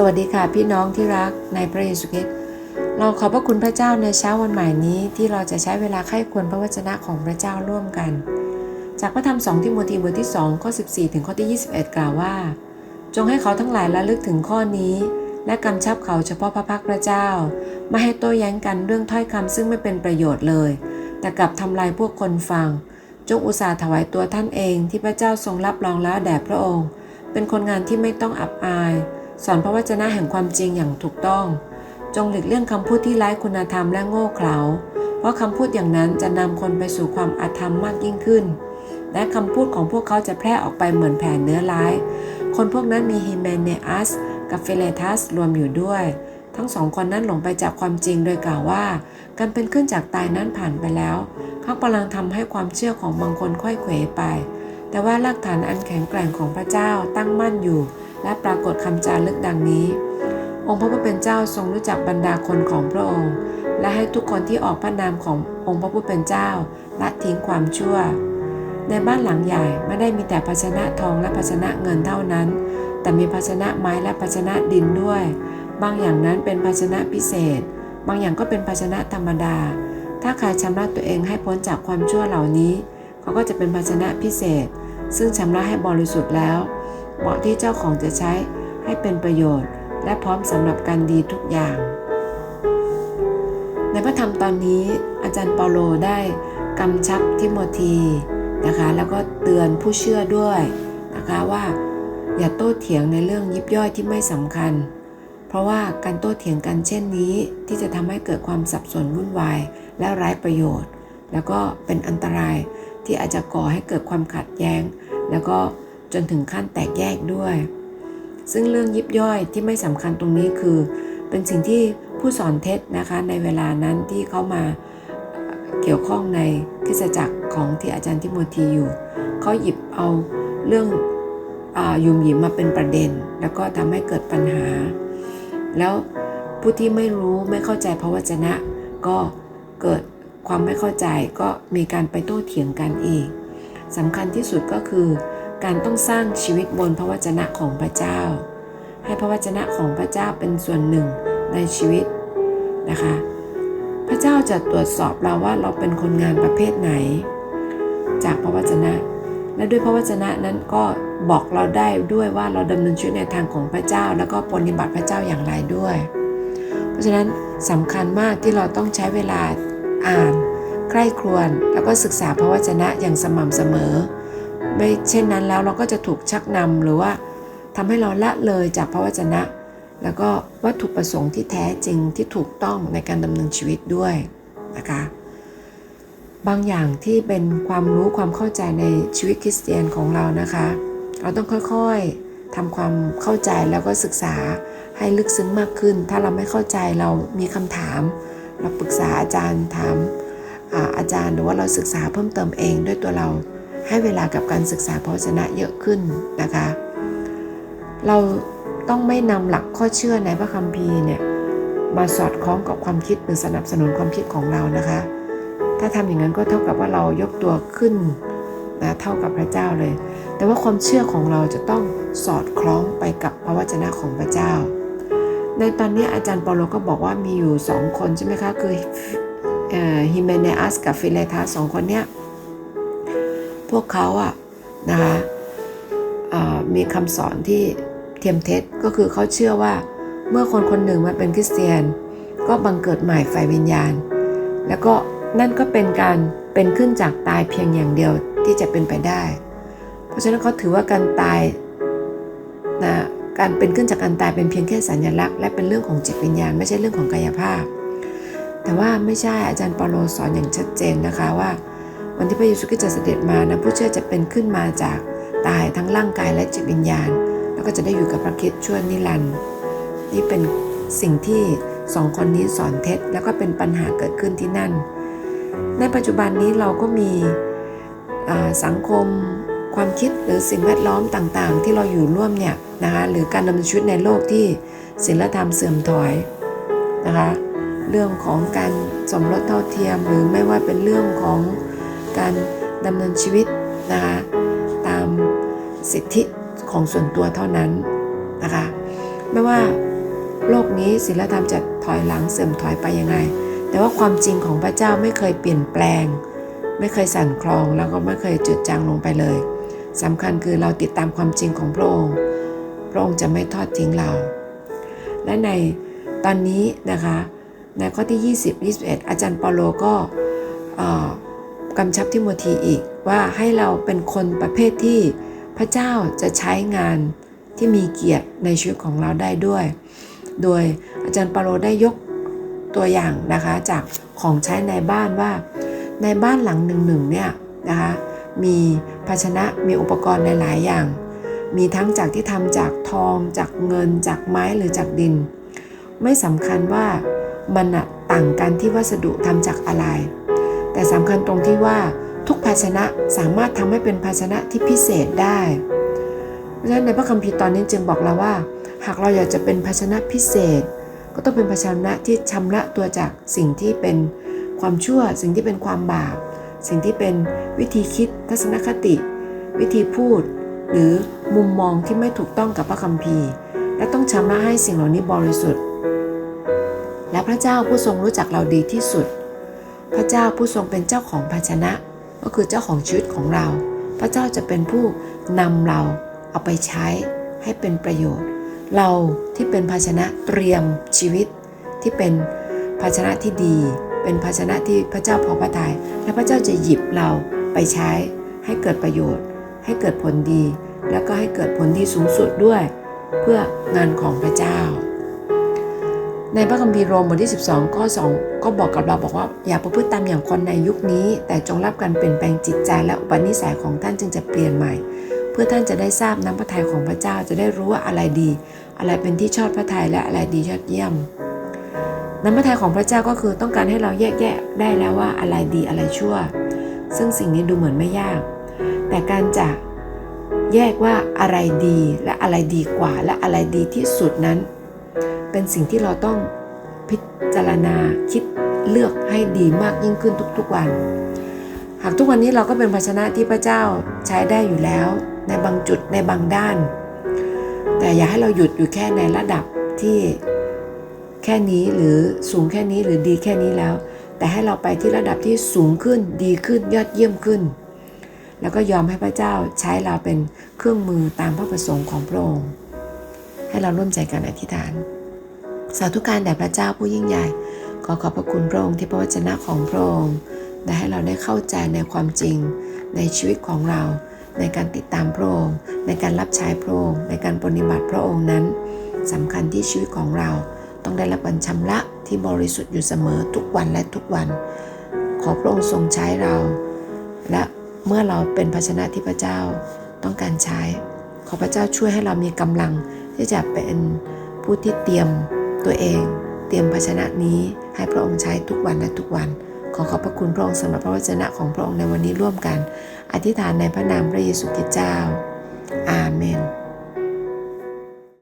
สวัสดีค่ะพี่น้องที่รักในพระเยซูคริสต์เราขอบพระคุณพระเจ้าในเช้าวันใหม่นี้ที่เราจะใช้เวลาไข้ควรพระวจนะของพระเจ้าร่วมกัน จากพระธรรม2ทิโมธีบทที่2ข้อ14 ถึงข้อที่ 21 กล่าวว่า จงให้เขาทั้งหลายระลึกถึงข้อนี้ และกำชับเขาเฉพาะพระพักพระเจ้า ไม่ให้โต้แย้งกันเรื่องถ้อยคำซึ่งไม่เป็นประโยชน์เลย แต่กลับทำลายพวกคนฟัง จงอุตส่าห์ถวายตัวท่านเองที่พระเจ้าทรงรับรองแล้วแด่พระองค์ เป็นคนงานที่ไม่ต้องอับอาย สอนพระวจนะแห่งความจริงอย่างถูกต้อง จงหลีกเลี่ยงคำพูดที่ไร้คุณธรรมและโง่เขลาเพราะคำพูดอย่างนั้นจะนำคนไปสู่ความอาธรรมมากยิ่งขึ้น และคำพูดของพวกเขาจะแพร่ออกไปเหมือนแผ่นเนื้อร้าย คนพวกนั้นมีฮิเมเนอัสกับเฟเลทัสรวมอยู่ด้วย ทั้งสองคนนั้นหลงไปจากความจริงโดยกล่าวว่า การเป็นขึ้นจากตายนั้นผ่านไปแล้ว เขากำลังทำให้ความเชื่อของบางคนค่อยเขวไป แต่ว่ารากฐานอันแข็งแกร่งของพระเจ้าตั้งมั่นอยู่ และปรากฏคำจารึกดังนี้ องค์พระผู้เป็นเจ้าทรงรู้จักบรรดาคนของพระองค์ และให้ทุกคนที่ออกพระนามขององค์พระผู้เป็นเจ้าละทิ้งความชั่ว ในบ้านหลังใหญ่ไม่ได้มีแต่ภาชนะทองและภาชนะเงินเท่านั้น แต่มีภาชนะไม้และภาชนะดินด้วย บางอย่างนั้นเป็นภาชนะพิเศษ บางอย่างก็เป็นภาชนะธรรมดา ถ้าใครชำระตัวเองให้พ้นจากความชั่วเหล่านี้ เขาก็จะเป็นภาชนะพิเศษ ซึ่งชำระให้บริสุทธิ์แล้ว เหมาะที่เจ้าของจะใช้ให้เป็นประโยชน์ และพร้อมสำหรับการดีทุกอย่าง ในพระธรรมตอนนี้อาจารย์เปาโลได้กำชับทิโมธีนะคะแล้วก็เตือนผู้เชื่อด้วยนะคะว่า อย่าโต้เถียงในเรื่องยิบย่อยที่ไม่สำคัญ เพราะว่าการโต้เถียงกันเช่นนี้ที่จะทำให้เกิดความสับสนวุ่นวายและไร้ประโยชน์ แล้วก็เป็นอันตรายที่อาจจะก่อให้เกิดความขัดแย้ง แล้วก็ จนถึงขั้นแตกแยกด้วย ซึ่งเรื่องยิบย่อยที่ไม่สำคัญตรงนี้คือ เป็นสิ่งที่ผู้สอนเท็จนะคะในเวลานั้นที่เขามาเกี่ยวข้องในคริสตจักรของที่อาจารย์ทิโมธีอยู่ เขาหยิบเอาเรื่องอยุ่มหยิมมาเป็นประเด็น แล้วก็ทำให้เกิดปัญหา แล้วผู้ที่ไม่รู้ไม่เข้าใจพระวจนะ ก็เกิดความไม่เข้าใจก็มีการไปโต้เถียงกันอีกสำคัญที่สุดก็คือ การต้องสร้างชีวิตบนพระวจนะของพระเจ้า ให้พระวจนะของพระเจ้าเป็นส่วนหนึ่งในชีวิตนะคะ พระเจ้าจะตรวจสอบเราว่าเราเป็นคนงานประเภทไหน จากพระวจนะ และด้วยพระวจนะนั้นก็บอกเราได้ด้วยว่าเราดำเนินชีวิตในทางของพระเจ้า แล้วก็ปฏิบัติพระเจ้าอย่างไรด้วย เพราะฉะนั้นสำคัญมากที่เราต้องใช้เวลาอ่านใคร่ครวญแล้วก็ศึกษาพระวจนะอย่างสม่ำเสมอ ไม่เช่นนั้นแล้วเราก็จะถูกชักนำหรือว่าทำให้เราละเลยจากพระวจนะ แล้วก็วัตถุประสงค์ที่แท้จริงที่ถูกต้องในการดำเนินชีวิตด้วยนะคะบางอย่างที่เป็นความรู้ความเข้าใจในชีวิตคริสเตียนของเรานะคะ เราต้องค่อยๆทำความเข้าใจแล้วก็ศึกษาให้ลึกซึ้งมากขึ้น ถ้าเราไม่เข้าใจเรามีคำถาม เราปรึกษาอาจารย์ถามอาจารย์หรือว่าเราศึกษาเพิ่มเติมเองด้วยตัวเรา ให้เวลากับการศึกษาพระวจนะเยอะขึ้นนะคะ เราต้องไม่นำหลักข้อเชื่อในพระคัมภีร์เนี่ยมาสอดคล้องกับความคิดหรือสนับสนุนความคิดของเรานะคะ ถ้าทำอย่างนั้นก็เท่ากับว่าเรายกตัวขึ้นนะเท่ากับพระเจ้าเลย แต่ว่าความเชื่อของเราจะต้องสอดคล้องไปกับพระวจนะของพระเจ้า ในตอนนี้อาจารย์เปาโลก็บอกว่ามีอยู่สองคนใช่ไหมคะ คือฮิเมเนอัสกับฟิเลทัสสองคนเนี้ย พวกเขาอะนะคะมีคำสอนที่เทียมเท็จก็คือเขาเชื่อว่าเมื่อคนคนหนึ่งมาเป็นคริสเตียน ก็บังเกิดใหม่ฝ่ายวิญญาณ แล้วก็นั่นก็เป็นการเป็นขึ้นจากตายเพียงอย่างเดียวที่จะเป็นไปได้ เพราะฉะนั้นเขาถือว่าการตายนะการเป็นขึ้นจากการตายเป็นเพียงแค่สัญลักษณ์ และเป็นเรื่องของจิตวิญญาณ ไม่ใช่เรื่องของกายภาพ แต่ว่าไม่ใช่อาจารย์ปาโลสอนอย่างชัดเจนนะคะว่า วันที่พระเยซูคริสต์จะเสด็จมานะผู้เชื่อจะเป็นขึ้นมาจากตายทั้งร่างกายและจิตวิญญาณ แล้วก็จะได้อยู่กับพระคริสต์ชั่วนิรันดร์นี่เป็นสิ่งที่สองคนนี้สอนเท็จ แล้วก็เป็นปัญหาเกิดขึ้นที่นั่น ในปัจจุบันนี้เราก็มีสังคมความคิดหรือสิ่งแวดล้อมต่างๆ ที่เราอยู่ร่วมเนี่ยนะคะหรือการดำเนินชีวิตในโลกที่ศีลธรรมเสื่อมถอยนะคะเรื่องของการสมรสเท่าเทียมหรือไม่ว่าเป็นเรื่องของ การดำเนินชีวิตนะคะตามสิทธิของส่วนตัวเท่านั้นนะคะไม่ว่าโลกนี้ศีลธรรมจะถอยหลังเสื่อมถอยไปยังไง แต่ว่าความจริงของพระเจ้าไม่เคยเปลี่ยนแปลง ไม่เคยสั่นคลองแล้วก็ไม่เคยจืดจางลงไปเลยสำคัญคือเราติดตามความจริงของพระองค์ พระองค์จะไม่ทอดทิ้งเรา และในตอนนี้นะคะในข้อที่ 20 21 อาจารย์เปาโลก็ กำชับทิโมธีอีกว่าให้เราเป็นคนประเภทที่พระเจ้าจะใช้งานที่มีเกียรติในชีวิตของเราได้ด้วย โดยอาจารย์ปาโลได้ยกตัวอย่างนะคะจากของใช้ในบ้านว่า ในบ้านหลังหนึ่งหนึ่งเนี่ยนะคะมีภาชนะมีอุปกรณ์หลาย ๆ อย่าง มีทั้งจากที่ทำจากทอง จากเงิน จากไม้หรือจากดิน ไม่สำคัญว่ามันต่างกันที่วัสดุทำจากอะไร แต่สำคัญตรงที่ว่าทุกภาชนะสามารถทำให้เป็นภาชนะที่พิเศษได้เพราะฉะนั้นในพระคัมภีร์ตอนนี้จึงบอกเราว่า หากเราอยากจะเป็นภาชนะพิเศษ ก็ต้องเป็นภาชนะที่ชำระตัวจากสิ่งที่เป็นความชั่ว สิ่งที่เป็นความบาป สิ่งที่เป็นวิธีคิดทัศนคติ วิธีพูด หรือมุมมองที่ไม่ถูกต้องกับพระคัมภีร์ และต้องชำระให้สิ่งเหล่านี้บริสุทธิ์ และพระเจ้าผู้ทรงรู้จักเราดีที่สุด พระเจ้าผู้ทรงเป็นเจ้าของภาชนะ ก็คือเจ้าของชีวิตของเรา พระเจ้าจะเป็นผู้นำเราเอาไปใช้ให้เป็นประโยชน์ เราที่เป็นภาชนะเตรียมชีวิตที่เป็นภาชนะที่ดี เป็นภาชนะที่พระเจ้าพอพระทยัยและพระเจ้าจะหยิบเราไปใช้ ให้เกิดประโยชน์ ให้เกิดผลดี แล้วก็ให้เกิดผลดีสูงสุดด้วย เพื่องานของพระเจ้า ในพระคัมภีร์โรมบทที่ 12 ข้อ 2 ก็บอกกับเราบอกว่า อย่าประพฤติตามอย่างคนในยุคนี้ แต่จงรับการเปลี่ยนแปลงจิตใจและอุปนิสัยของท่านจึงจะเปลี่ยนใหม่ เพื่อท่านจะได้ทราบน้ำพระทัยของพระเจ้าจะได้รู้ว่าอะไรดี อะไรเป็นที่ชอบพระทัยและอะไรดียอดเยี่ยม น้ำพระทัยของพระเจ้าก็คือต้องการให้เราแยกแยะได้แล้วว่าอะไรดีอะไรชั่ว ซึ่งสิ่งนี้ดูเหมือนไม่ยาก แต่การจะแยกว่าอะไรดีและอะไรดีกว่าและอะไรดีที่สุดนั้น เป็นสิ่งที่เราต้องพิจารณาคิดเลือกให้ดีมากยิ่งขึ้นทุกๆวัน หากทุกวันนี้เราก็เป็นภาชนะที่พระเจ้าใช้ได้อยู่แล้ว ในบางจุดในบางด้าน แต่อย่าให้เราหยุดอยู่แค่ในระดับที่แค่นี้หรือสูงแค่นี้หรือดีแค่นี้แล้ว แต่ให้เราไปที่ระดับที่สูงขึ้นดีขึ้นยอดเยี่ยมขึ้น แล้วก็ยอมให้พระเจ้าใช้เราเป็นเครื่องมือตามพระประสงค์ของพระองค์ให้เราร่วมใจกันอธิษฐาน สาธุการแด่พระเจ้าผู้ยิ่งใหญ่ ขอขอบพระคุณพระองค์ที่พระวจนะของพระองค์ได้ให้เราได้เข้าใจในความจริงในชีวิตของเรา ในการติดตามพระองค์ในการรับใช้พระองค์ในการปฏิบัติพระองค์นั้นสำคัญที่ชีวิตของเราต้องได้รับการชำระที่บริสุทธิ์อยู่เสมอทุกวันและทุกวัน ขอพระองค์ทรงใช้เรา และเมื่อเราเป็นภาชนะที่พระเจ้าต้องการใช้ ขอพระเจ้าช่วยให้เรามีกำลังที่จะเป็นผู้ที่เตรียม ตัวเอง เตรียมภาชนะนี้ให้พระองค์ใช้ทุกวันและทุกวัน ขอขอบพระคุณพระองค์สำหรับพระวจนะของพระองค์ในวันนี้ร่วมกัน อธิษฐานในพระนามพระเยซูคริสต์เจ้า อาเมน